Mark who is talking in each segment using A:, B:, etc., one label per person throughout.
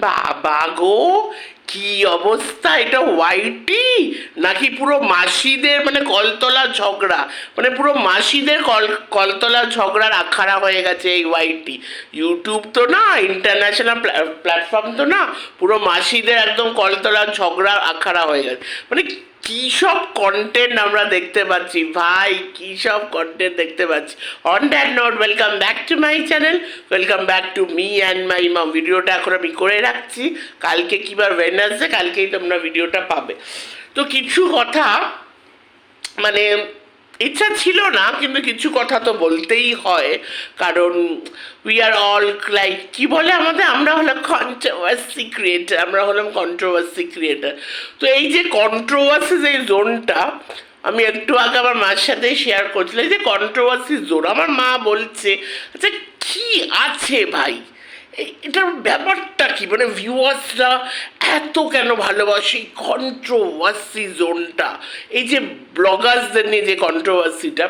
A: বাবা গো কি অবস্থা? এটা ওয়াইটি নাকি পুরো মাসিদের মানে কলতলা ঝগড়া? মানে পুরো মাসিদের কল কলতলা ঝগড়ার আখাড়া হয়ে গেছে এই ওয়াইটি ইউটিউব তো না ইন্টারন্যাশনাল প্ল্যাটফর্ম তো না, পুরো মাসিদের একদম কলতলা ঝগড়া আখাড়া হয়ে গেছে। মানে কী সব কন্টেন্ট আমরা দেখতে পাচ্ছি? ভাই, কী সব কন্টেন্ট দেখতে পাচ্ছি? On that note welcome back to my channel welcome back to me and my মা ভিডিওটা এখন আমি করে রাখছি। কালকে কিবার ওয়েনাসডে কালকেই তোমরা ভিডিওটা পাবে। তো কিছু কথা মানে ইচ্ছা ছিল না, কিন্তু কিছু কথা তো বলতেই হয়, কারণ উই আর অল লাইক কি বলে আমাদের? আমরা হলাম কন্ট্রোভার্সি ক্রিয়েটার আমরা হলাম কন্ট্রোভার্সি ক্রিয়েটার তো এই যে কন্ট্রোভার্সি যে জোনটা আমি একটু আগে আমার মার সাথে শেয়ার করছিলাম যে কন্ট্রোভার্সি জোন আমার মা বলছে আচ্ছা কি আছে ভাই? এটার ব্যাপারটা কি? মানে ভিউয়ার্সরা এত কেন ভালোবাসে এই কন্ট্রোভার্সি জোনটা এই যে ব্লগার্সদের নিয়ে যে কন্ট্রোভার্সিটা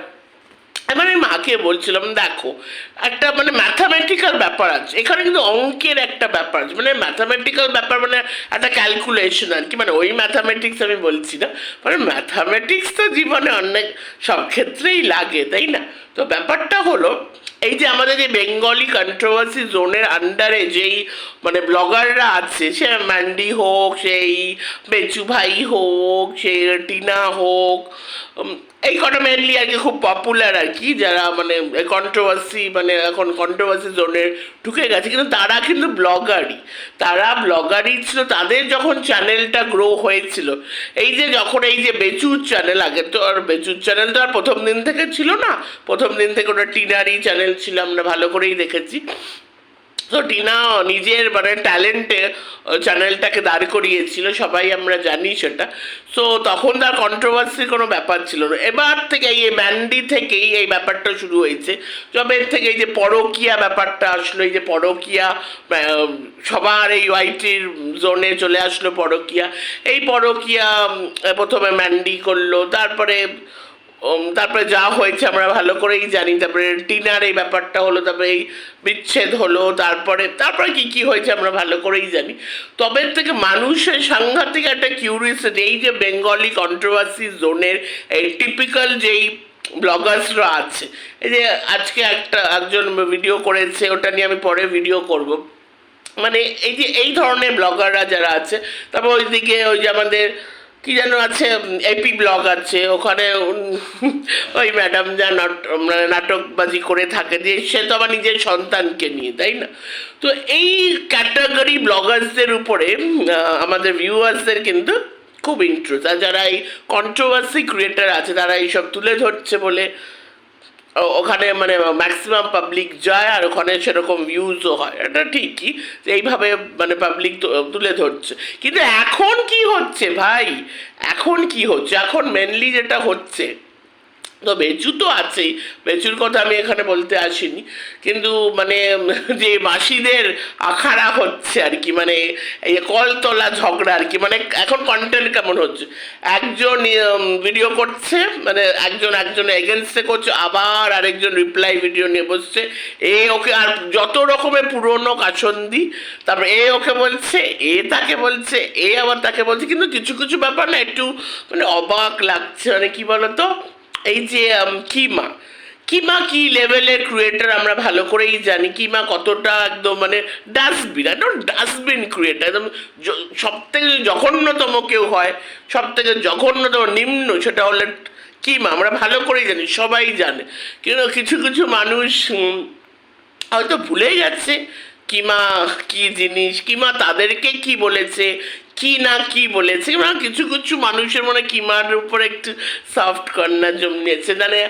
A: এবার আমি মাকে বলছিলাম, দেখো, একটা মানে ম্যাথামেটিক্যাল ব্যাপার আছে। এখানে কিন্তু অঙ্কের একটা ব্যাপার আছে। মানে ম্যাথামেটিক্যাল ব্যাপার মানে একটা ক্যালকুলেশন আর কি। মানে ওই ম্যাথামেটিক্স আমি বলছি না। মানে ম্যাথামেটিক্স তো জীবনে অনেক সব ক্ষেত্রেই লাগে, তাই না? তো ব্যাপারটা হলো এই যে আমাদের যে বেঙ্গলি কন্ট্রোভার্সি জোনের আন্ডারে যেই মানে ব্লগাররা আছে, সে ম্যান্ডি হোক, সেই বেচু ভাই হোক, সে টিনা হোক এই কটা মেনলি আর কি খুব পপুলার আর কি, যারা মানে কন্ট্রোভার্সি মানে এখন কন্ট্রোভার্সি জোনের ঢুকে গেছে। কিন্তু তারা কিন্তু ব্লগারই তারা ব্লগারই ছিল, তাদের যখন চ্যানেলটা গ্রো হয়েছিল, এই যে যখন এই যে বেচুর চ্যানেল আগে তো আর বেচুর চ্যানেল তো আর প্রথম দিন থেকে ছিল না। প্রথম দিন থেকে ওটা টিনারি চ্যানেল ছিল, আমরা ভালো করেই দেখেছি। তো টিনা নিজের মানে ট্যালেন্টে চ্যানেলটাকে দাঁড় করিয়েছিল, সবাই আমরা জানি সেটা। সো তখন তার কন্ট্রোভার্সির কোনো ব্যাপার ছিল না। এবার থেকে এই ম্যান্ডি থেকেই এই ব্যাপারটা শুরু হয়েছে। যবে থেকে এই যে পরকিয়া ব্যাপারটা আসলো, এই যে পরকিয়া সবার এই ওয়াইটির জোনে চলে আসলো পরকিয়া। এই পরকিয়া, প্রথমে ম্যান্ডি করল, তারপরে তারপরে যা হয়েছে আমরা ভালো করেই জানি। তারপরে টিনার এই ব্যাপারটা হলো, তারপরে এই বিচ্ছেদ হলো, তারপরে তারপরে কি কি হয়েছে আমরা ভালো করেই জানি। তবে থেকে মানুষের সাংঘাতিক একটা কিউরিয়াসিটি এই যে বেঙ্গলি কন্ট্রোভার্সি জোনের এই টিপিক্যাল যেই ব্লগার্সরা আছে, এই যে আজকে একটা, একজন ভিডিও করেছে, ওটা নিয়ে আমি পরে ভিডিও করব। মানে এই যে, এই ধরনের ব্লগাররা যারা আছে, তারপর ওইদিকে ওই যে আমাদের কি যেন আছে এপি ব্লগ আছে, ওখানে ওই ম্যাডাম যা মানে নাটকবাজি করে থাকে, যে সে তো আমার নিজের সন্তানকে নিয়ে, তাই না? তো এই ক্যাটাগরি ব্লগার্সদের উপরে আমাদের ভিউয়ার্সদের কিন্তু খুব ইন্টারেস্ট আর যারা এই কন্ট্রোভার্সি ক্রিয়েটার আছে, তারা এইসব তুলে ধরছে বলে ওখানে মানে ম্যাক্সিমাম পাবলিক যায় আর ওখানে সেরকম ভিউজও হয়। এটা ঠিকই এইভাবে মানে পাবলিক তুলে ধরছে। কিন্তু এখন কি হচ্ছে ভাই? এখন কি হচ্ছে? এখন মেনলি যেটা হচ্ছে তো বেচু তো আছেই। বেচুর কথা আমি এখানে বলতে আসিনি। কিন্তু মানে যে মাসিদের আখাড়া হচ্ছে আর কি মানে এই কলতলা ঝগড়া আর কি মানে এখন কন্টেন্ট কেমন হচ্ছে? একজন ভিডিও করছে মানে একজন একজন এগেনস্টে করছে, আবার আরেকজন রিপ্লাই ভিডিও নিয়ে বসছে। এ ওকে আর যত রকমের পুরনো কাছন্দি, তারপর এ ওকে বলছে, এ তাকে বলছে, এ আবার তাকে বলছে, কিন্তু কিছু কিছু ব্যাপার না, একটু মানে অবাক লাগছে। মানে কি বলতো? এই যে কিমা। কিমা কি লেভেলের ক্রিয়েটার আমরা ভালো করেই জানি। কিমা কতটা একদম মানে ডাস্টবিন একদম ডাস্টবিন ক্রিয়েটার একদম সব থেকে জঘন্যতম কেউ হয় সব থেকে জঘন্যতম নিম্ন, সেটা হলে কিমা। আমরা ভালো করেই জানি, সবাই জানে। কিন্তু কিছু কিছু মানুষ হয়তো ভুলে যাচ্ছে কিমা কি জিনিস, কিমা তাদেরকে কি বলেছে কি না কি বলেছে? মানে কিছু কিছু মানুষের মনে কিমার উপর একটু সফট কর্নার জমিয়েছে মানে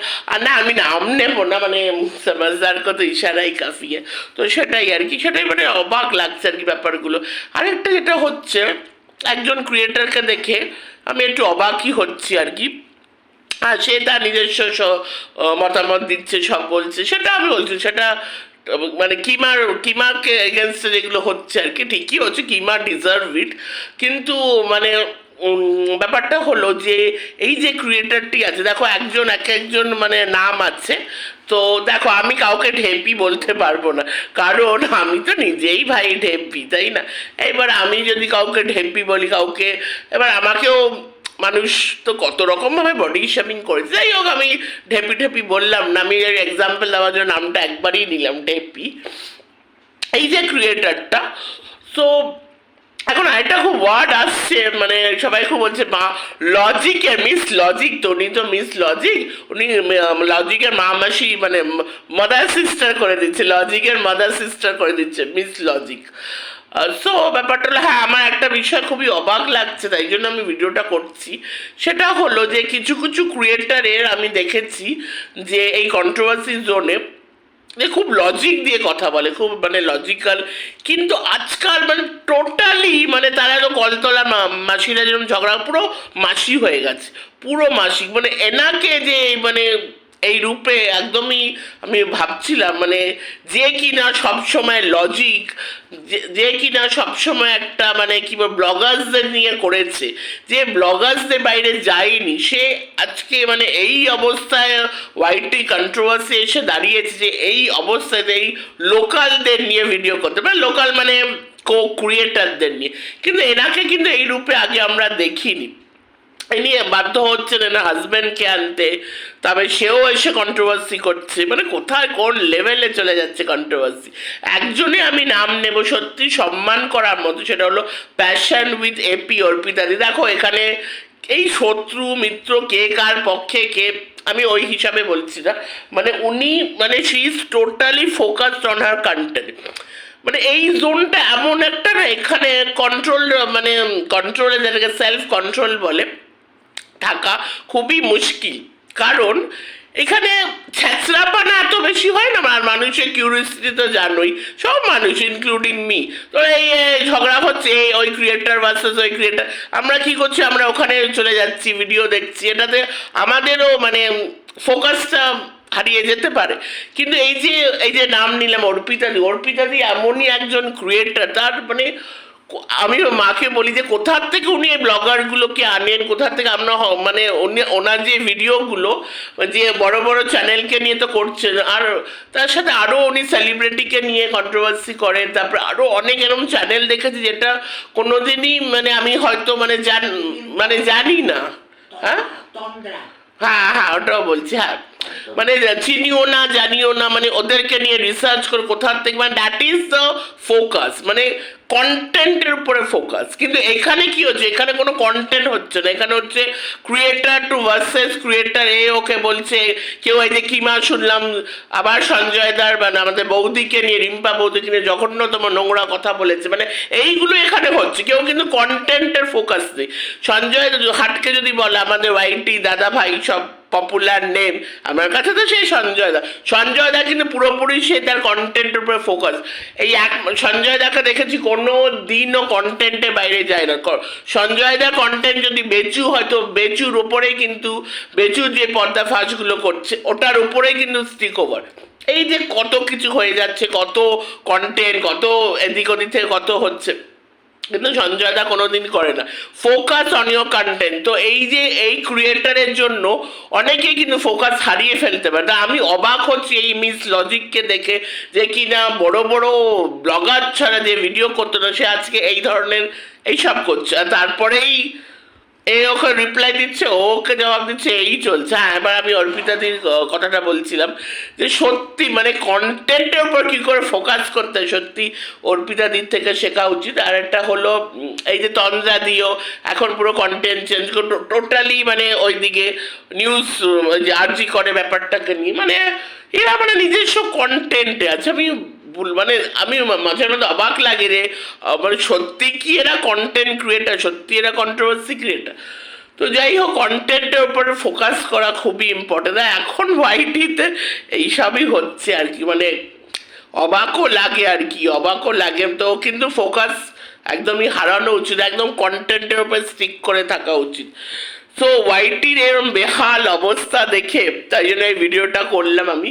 A: না, আমি নাম নেব না মানে সমাজদার কত ইশারাই কাফিয়ে। তো সেটাই আর কি, সেটাই মানে অবাক লাগছে আর কি ব্যাপারগুলো। আরেকটা যেটা হচ্ছে, একজন ক্রিয়েটারকে দেখে আমি একটু অবাকই হচ্ছি আর কি। আর সে তার নিজস্ব মতামত দিচ্ছে, সব বলছে, সেটা আমি বলছি, সেটা মানে কিমার কিমাকে এগেনস্টে যেগুলো হচ্ছে আর কি, ঠিকই হচ্ছে, কিমা ডিজার্ভ ইট কিন্তু মানে ব্যাপারটা হলো যে, এই যে ক্রিয়েটারটি আছে, দেখো একজন, এক একজন মানে নাম আছে, তো দেখো আমি কাউকে ঢেপি বলতে পারব না, কারণ আমি তো নিজেই ভাই ঢেপি, তাই না? এবার আমি যদি কাউকে ঢেপি বলি, কাউকে, এবার আমাকেও মানুষ তো কত রকমভাবে বডি শেমিং করেছে যাই হোক, আমি ঢেপি ঢেপি বললাম না আমি এর এক্সাম্পল দেওয়ার জন্য নামটা একবারই নিলাম, ঢেপি। এই যে ক্রিয়েটারটা সো এখন আরেকটা খুব ওয়ার্ড আসছে মানে সবাই খুব বলছে, মা লজিকের মিস লজিক তো উনি তো মিস লজিক উনি লজিকের মা মাসি মানে মাদার সিস্টার করে দিচ্ছে লজিকের মাদার সিস্টার করে দিচ্ছে মিস লজিক সো ব্যাপারটা হলো হ্যাঁ আমার একটা বিষয় খুবই অবাক লাগছে, তাই জন্য আমি ভিডিওটা করছি। সেটা হলো যে, কিছু কিছু ক্রিয়েটারের আমি দেখেছি যে, এই কন্ট্রোভার্সি জোনে এ খুব লজিক দিয়ে কথা বলে, খুব মানে লজিক্যাল কিন্তু আজকাল মানে টোটালি মানে তারা তো কলতলা মাসিরা যেরকম ঝগড়া, পুরো মাসি হয়ে গেছে, পুরো মাসি। মানে এনাকে যে মানে এই রূপে একদমই আমি ভাবছিলাম মানে যে কিনা সবসময় লজিক যে কিনা সবসময় একটা মানে কি ব্লগার্সদের নিয়ে করেছে। যে ব্লগার্সদের বাইরে যায়নি, সে আজকে মানে এই অবস্থায় ওয়াইটি কন্ট্রোভার্সি এসে দাঁড়িয়েছে যে এই অবস্থায় এই লোকালদের নিয়ে ভিডিও করতে মানে লোকাল মানে কো ক্রিয়েটারদের নিয়ে। কিন্তু এনাকে কিন্তু এই রূপে আগে আমরা দেখিনি। নিয়ে বাধ্য হচ্ছেন না হাজব্যান্ডকে আনতে। তবে সেও এসে কন্ট্রোভার্সি করছে। মানে কোথায় কোন লেভেলে চলে যাচ্ছে কন্ট্রোভার্সি একজনে আমি নাম নেব সত্যি সম্মান করার মতো, সেটা হলো প্যাশন উইথ এপি অর্পিতাদি দেখো, এখানে এই শত্রু, মিত্র কে কার পক্ষে কে, আমি ওই হিসাবে বলছি না। মানে উনি মানে she is totally focused on her country মানে এই জোনটা এমন একটা না, এখানে কন্ট্রোল মানে কন্ট্রোলে যেটাকে সেলফ কন্ট্রোল বলে থাকা খুবই মুশকিল। কারণ এখানে ছ্যাঁচড়াপানা এত বেশি হয় না, আর মানুষের কিউরিয়াসিটি তো জানোই, সব মানুষ ইনক্লুডিং মি তো এই ঝগড়া হচ্ছে, এই, ওই ক্রিয়েটার ভার্সেস ওই ক্রিয়েটার আমরা কি করছি, আমরা ওখানে চলে যাচ্ছি ভিডিও দেখছি, এটাতে আমাদেরও মানে ফোকাসটা হারিয়ে যেতে পারে। কিন্তু এই যে এই যে নাম নিলাম অর্পিতাদি অর্পিতাদি এমনই একজন ক্রিয়েটার তার মানে আমি মাকে বলি যে কোথার থেকে উনি এই ব্লগারগুলোকে আনেন? কোথার থেকে আমরা মানে উনি ওনার যে ভিডিওগুলো যে বড় বড় চ্যানেলকে নিয়ে তো করছেন আর তার সাথে আরও উনি সেলিব্রিটিকে নিয়ে কন্ট্রোভার্সি করেন তারপরে আরও অনেক এরকম চ্যানেল দেখেছি যেটা কোনোদিনই মানে আমি হয়তো মানে জান মানে জানি না। হ্যাঁ? হ্যাঁ হ্যাঁ ওটাও বলছি হ্যাঁ। মানে চিনিও না, জানিও না মানে ওদেরকে নিয়ে রিসার্চ করে, কোথার থেকে মানে দ্যাট ইজ দ্য ফোকাস মানে কন্টেন্টের উপরে ফোকাস কিন্তু এখানে কি হচ্ছে? এখানে কোনো কন্টেন্ট হচ্ছে না। এখানে হচ্ছে ক্রিয়েটার টু ভার্সেস ক্রিয়েটার এ ওকে বলছে, কেউ এই যে কিমা শুনলাম, আবার সঞ্জয় দার মানে আমাদের বৌদিকে নিয়ে, রিম্পা বৌদিকে নিয়ে জঘন্যতম নোংরা কথা বলেছে। মানে এইগুলো এখানে হচ্ছে, কেউ কিন্তু কন্টেন্টের ফোকাস নেই। সঞ্জয়, হাটকে যদি বলে, আমাদের ওয়াইটি দাদা ভাই সব পপুলার নেম আমার কাছে তো সেই সঞ্জয় দা। সঞ্জয় দা কিন্তু পুরোপুরি সে তার কন্টেন্টের উপরে ফোকাস এই এক, সঞ্জয় দাকে দেখেছি, কোনো দিনও কন্টেন্টের বাইরে যায় না। সঞ্জয় দা কন্টেন্ট যদি বেচু হয়তো বেচুর উপরেই কিন্তু বেচু যে পর্দা ফাঁসগুলো করছে, ওটার উপরেই কিন্তু স্টিক ওভার এই যে কত কিছু হয়ে যাচ্ছে, কত কন্টেন্ট কত এদিক ওদিক থেকে কত হচ্ছে। কিন্তু সঞ্জয়দা কোনোদিন করে না। ফোকাস অন ইয়োর কন্টেন্ট তো এই যে এই ক্রিয়েটারের জন্য অনেকেই কিন্তু ফোকাস হারিয়ে ফেলতে পারে। আমি অবাক হচ্ছি এই মিস লজিককে দেখে যে কিনা বড় বড় ব্লগার ছাড়া যে ভিডিও করতো না, সে আজকে এই ধরনের এইসব করছে। আর তারপরেই এ ওকে রিপ্লাই দিচ্ছে ওকে জবাব দিচ্ছে, এই চলছে। হ্যাঁ এবার আমি অর্পিতাদির কথাটা বলছিলাম যে সত্যি মানে কন্টেন্টের উপর কী করে ফোকাস করতে সত্যি অর্পিতাদির থেকে শেখা উচিত। আর একটা হলো এই যে তন্দ্রা দিও, এখন পুরো কন্টেন্ট চেঞ্জ করে টোটালি মানে ওইদিকে নিউজ যে আর্জি করে ব্যাপারটাকে নিয়ে। মানে এরা মানে নিজস্ব কন্টেন্টে আছে। আমি মানে আমি মাঝে মধ্যে অবাক লাগে রে মানে সত্যি কি এরা কন্টেন্ট ক্রিয়েটার সত্যি এরা কন্ট্রোভার্সি ক্রিয়েটার তো যাই হোক কন্টেন্টের উপরে ফোকাস করা খুবই ইম্পর্টেন্ট এখন ওয়াইটিতে এইসবই হচ্ছে আর কি মানে অবাকও লাগে আর কি, অবাকও লাগে। তো কিন্তু ফোকাস একদমই হারানো উচিত, একদম কন্টেন্টের উপরে স্টিক করে থাকা উচিত। তো ওয়াইটির এরম বেহাল অবস্থা দেখে তাই জন্য এই ভিডিওটা করলাম আমি।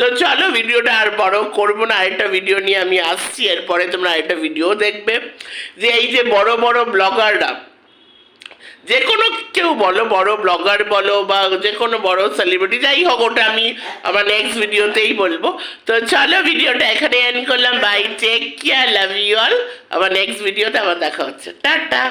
A: তো চলো ভিডিওটা আর বড় করব না, আরেকটা ভিডিও নিয়ে আমি আসছি। এরপরে তোমরা আরেকটা ভিডিও দেখবে। যে এই যে বড় বড় ব্লগাররা, যে কোনো কেউ বলো, বড় ব্লগার বলো বা যে কোনো বড় সেলিব্রিটি যাই হোক, ওটা আমি আমার নেক্সট ভিডিওতেই বলব। তো চলো ভিডিওটা এখানে এন্ড করলাম। Bye take care love you all আমার নেক্সট ভিডিওতে আবার দেখা হচ্ছে। টাটা।